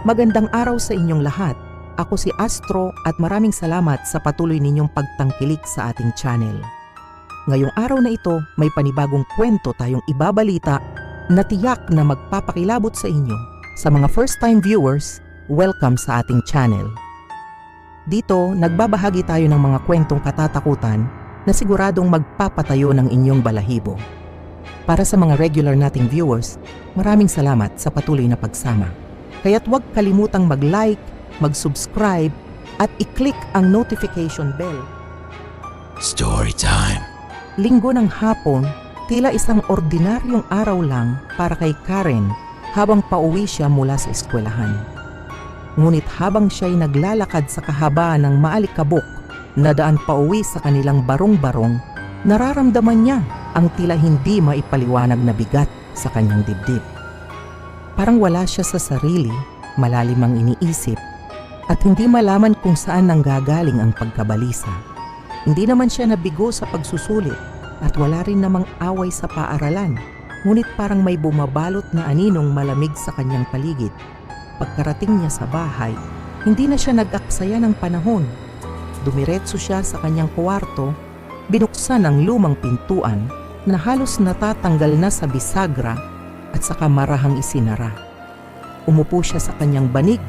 Magandang araw sa inyong lahat. Ako si Astro at maraming salamat sa patuloy ninyong pagtangkilik sa ating channel. Ngayong araw na ito, may panibagong kwento tayong ibabalita na tiyak na magpapakilabot sa inyo. Sa mga first-time viewers, welcome sa ating channel. Dito, nagbabahagi tayo ng mga kwentong katatakutan na siguradong magpapatayo ng inyong balahibo. Para sa mga regular nating viewers, maraming salamat sa patuloy na pagsama. Kaya't huwag kalimutang mag-like, mag-subscribe, at i-click ang notification bell. Story time. Linggo ng hapon, tila isang ordinaryong araw lang para kay Karen habang pauwi siya mula sa eskwelahan. Ngunit habang siya'y naglalakad sa kahabaan ng maalikabok na daan pauwi sa kanilang barong-barong, nararamdaman niya ang tila hindi maipaliwanag na bigat sa kanyang dibdib. Parang wala siya sa sarili, malalim ang iniisip, at hindi malaman kung saan nanggagaling ang pagkabalisa. Hindi naman siya nabigo sa pagsusulit at wala rin namang away sa paaralan, ngunit parang may bumabalot na aninong malamig sa kanyang paligid. Pagkarating niya sa bahay, hindi na siya nag-aksaya ng panahon. Dumiretso siya sa kanyang kwarto, binuksan ang lumang pintuan na halos natatanggal na sa bisagra at saka marahang isinara. Umupo siya sa kanyang banig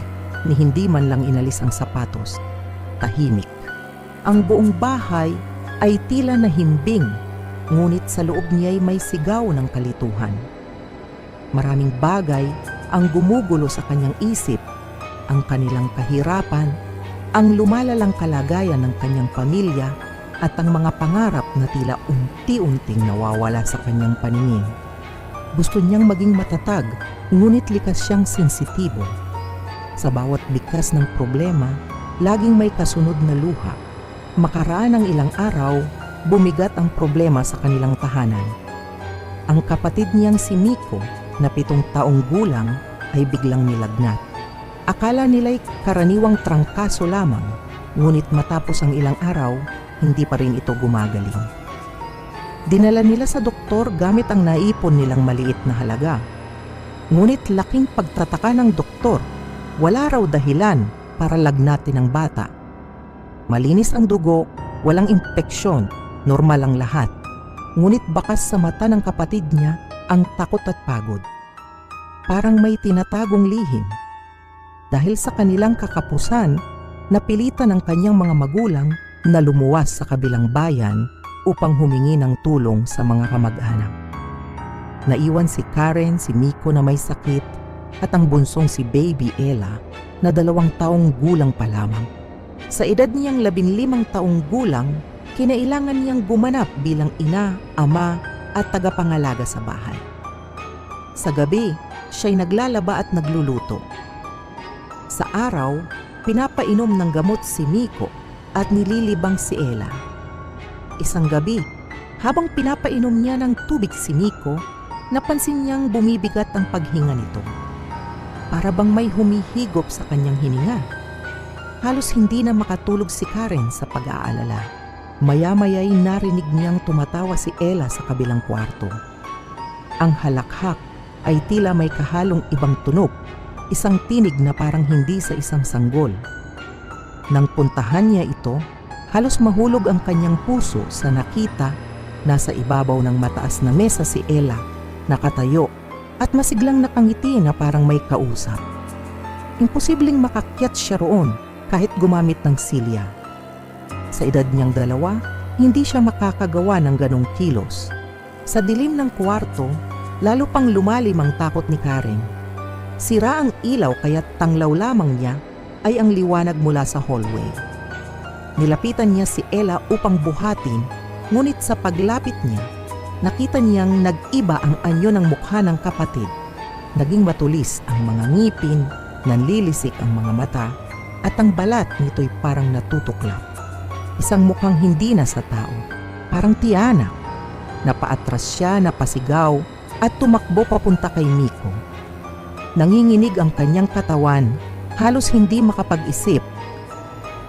ni hindi man lang inalis ang sapatos. Tahimik. Ang buong bahay ay tila nahimbing, ngunit sa loob niya'y may sigaw ng kalituhan. Maraming bagay ang gumugulo sa kanyang isip, ang kanilang kahirapan, ang lumalalang kalagayan ng kanyang pamilya at ang mga pangarap na tila unti-unting nawawala sa kanyang paningin. Gusto niyang maging matatag, ngunit likas siyang sensitibo. Sa bawat bigkas ng problema, laging may kasunod na luha. Makaraan ng ilang araw, bumigat ang problema sa kanilang tahanan. Ang kapatid niyang si Miko, na pitong taong gulang, ay biglang nilagnat. Akala nila'y karaniwang trangkaso lamang, ngunit matapos ang ilang araw, hindi pa rin ito gumagaling. Dinala nila sa doktor gamit ang naipon nilang maliit na halaga. Ngunit laking pagtataka ng doktor, wala raw dahilan para lagnatin ang bata. Malinis ang dugo, walang impeksyon, normal ang lahat. Ngunit bakas sa mata ng kapatid niya ang takot at pagod. Parang may tinatagong lihim. Dahil sa kanilang kakapusan, napilitan ng kanyang mga magulang na lumuwas sa kabilang bayan upang humingi ng tulong sa mga kamag-anak. Naiwan si Karen, si Miko na may sakit at ang bunsong si Baby Ella na dalawang taong gulang pa lamang. Sa edad niyang labinlimang taong gulang, kinailangan niyang gumanap bilang ina, ama at tagapangalaga sa bahay. Sa gabi, siya'y naglalaba at nagluluto. Sa araw, pinapainom ng gamot si Miko at nililibang si Ella. Isang gabi, habang pinapainom niya ng tubig si Miko, napansin niyang bumibigat ang paghinga nito. Para bang may humihigop sa kanyang hininga. Halos hindi na makatulog si Karen sa pag-aalala. Maya-maya'y narinig niyang tumatawa si Ella sa kabilang kwarto. Ang halakhak ay tila may kahalong ibang tunog, isang tinig na parang hindi sa isang sanggol. Nang puntahan niya ito, halos mahulog ang kanyang puso sa nakita nasa ibabaw ng mataas na mesa si Ella, nakatayo at masiglang nakangiti na parang may kausap. Imposibleng makakyat siya roon kahit gumamit ng silya. Sa edad niyang dalawa, hindi siya makakagawa ng ganong kilos. Sa dilim ng kwarto, lalo pang lumalim ang takot ni Karen. Sira ang ilaw kaya't tanglaw lamang niya ay ang liwanag mula sa hallway. Nilapitan niya si Ella upang buhatin, ngunit sa paglapit niya, nakita niyang nag-iba ang anyo ng mukha ng kapatid. Naging matulis ang mga ngipin, nanlilisik ang mga mata, at ang balat nito'y parang natutuklap. Isang mukhang hindi na sa tao, parang tiyana. Napaatras siya, napasigaw, at tumakbo papunta kay Miko. Nanginginig ang kanyang katawan, halos hindi makapag-isip.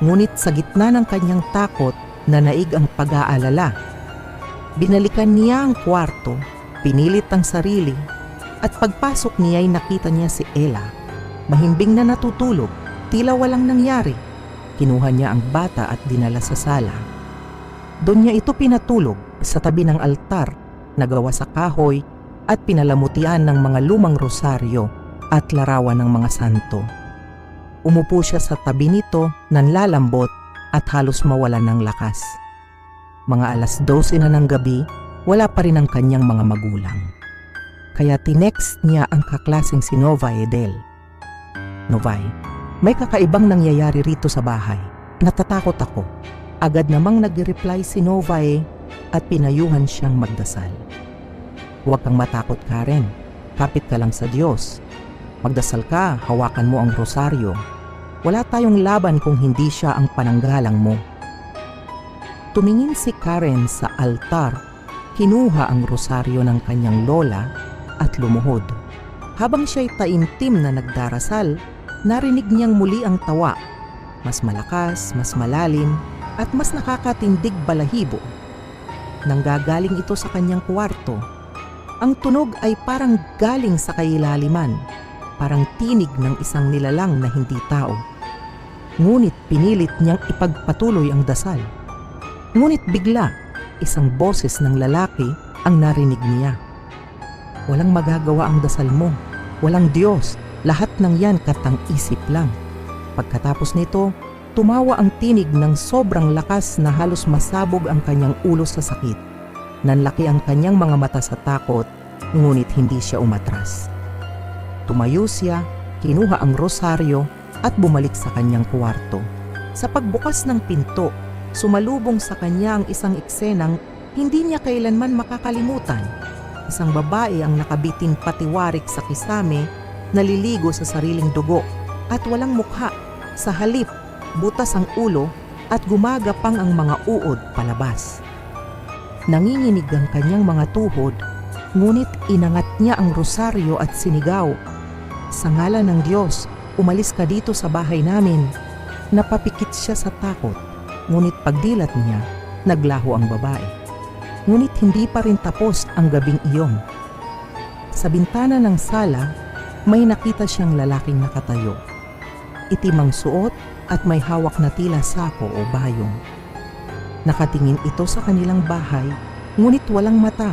Ngunit sa gitna ng kanyang takot, nanaig ang pag-aalala. Binalikan niya ang kwarto, pinilit ang sarili, at pagpasok niya ay nakita niya si Ella. Mahimbing na natutulog, tila walang nangyari. Kinuha niya ang bata at dinala sa sala. Doon niya ito pinatulog sa tabi ng altar na gawa sa kahoy at pinalamutian ng mga lumang rosaryo at larawan ng mga santo. Umupo siya sa tabi nito nanlalambot at halos mawalan ng lakas. Mga alas 12 na ng gabi, wala pa rin ang kanyang mga magulang. Kaya tinext niya ang kaklaseng si Nova Edel. Novay, may kakaibang nangyayari rito sa bahay. Natatakot ako. Agad namang nag-reply si Novae at pinayuhan siyang magdasal. Huwag kang matakot Karen. Kapit ka lang sa Diyos. Magdasal ka, hawakan mo ang rosaryo. Wala tayong laban kung hindi siya ang pananggalang mo. Tumingin si Karen sa altar, kinuha ang rosaryo ng kanyang lola at lumuhod. Habang siya'y taimtim na nagdarasal, narinig niyang muli ang tawa. Mas malakas, mas malalim, at mas nakakatindig balahibo. Nanggagaling ito sa kanyang kwarto. Ang tunog ay parang galing sa kailaliman, parang tinig ng isang nilalang na hindi tao. Ngunit pinilit niyang ipagpatuloy ang dasal. Ngunit bigla, isang boses ng lalaki ang narinig niya. Walang magagawa ang dasal mo. Walang Diyos. Lahat ng yan katang isip lang. Pagkatapos nito, tumawa ang tinig ng sobrang lakas na halos masabog ang kanyang ulo sa sakit. Nanlaki ang kanyang mga mata sa takot, ngunit hindi siya umatras. Tumayo siya, kinuha ang rosaryo at bumalik sa kanyang kwarto. Sa pagbukas ng pinto, sumalubong sa kanya ang isang eksenang hindi niya kailanman makakalimutan. Isang babae ang nakabitin patiwarik sa kisame, naliligo sa sariling dugo at walang mukha. Sa halip, butas ang ulo at gumagapang ang mga uod palabas. Nanginginig ang kanyang mga tuhod, ngunit inangat niya ang rosaryo at sinigaw. Sa ngalan ng Diyos, umalis ka dito sa bahay namin. Napapikit siya sa takot, ngunit pagdilat niya, naglaho ang babae. Ngunit hindi pa rin tapos ang gabing iyon. Sa bintana ng sala, may nakita siyang lalaking nakatayo. Itimang suot at may hawak na tila sako o bayong. Nakatingin ito sa kanilang bahay, ngunit walang mata.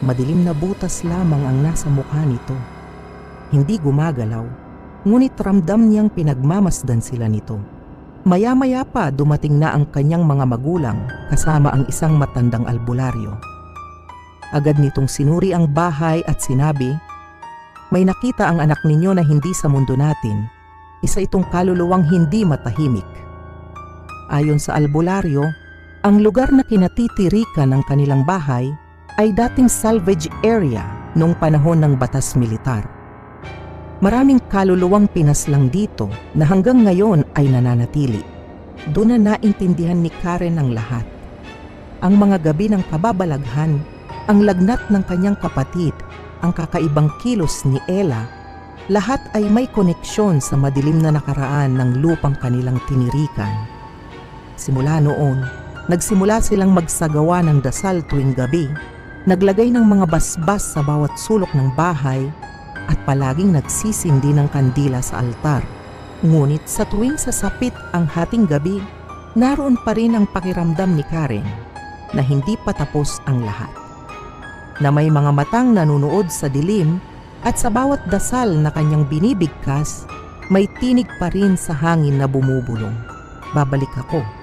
Madilim na butas lamang ang nasa mukha nito. Hindi gumagalaw, ngunit ramdam niyang pinagmamasdan sila nito. Maya-maya pa dumating na ang kanyang mga magulang kasama ang isang matandang albularyo. Agad nitong sinuri ang bahay at sinabi, May nakita ang anak ninyo na hindi sa mundo natin. Isa itong kaluluwang hindi matahimik. Ayon sa albularyo, ang lugar na kinatitirikan ng kanilang bahay ay dating salvage area noong panahon ng batas militar. Maraming kaluluwang pinaslang dito na hanggang ngayon ay nananatili. Doon na naintindihan ni Karen ang lahat. Ang mga gabi ng kababalaghan, ang lagnat ng kanyang kapatid, ang kakaibang kilos ni Ella, lahat ay may koneksyon sa madilim na nakaraan ng lupang kanilang tinirikan. Simula noon, nagsimula silang magsagawa ng dasal tuwing gabi, naglagay ng mga basbas sa bawat sulok ng bahay at palaging nagsisindi ng kandila sa altar. Ngunit sa tuwing sasapit ang hating gabi, naroon pa rin ang pakiramdam ni Karen na hindi pa tapos ang lahat. Na may mga matang nanunood sa dilim at sa bawat dasal na kanyang binibigkas, may tinig pa rin sa hangin na bumubulong. Babalik ako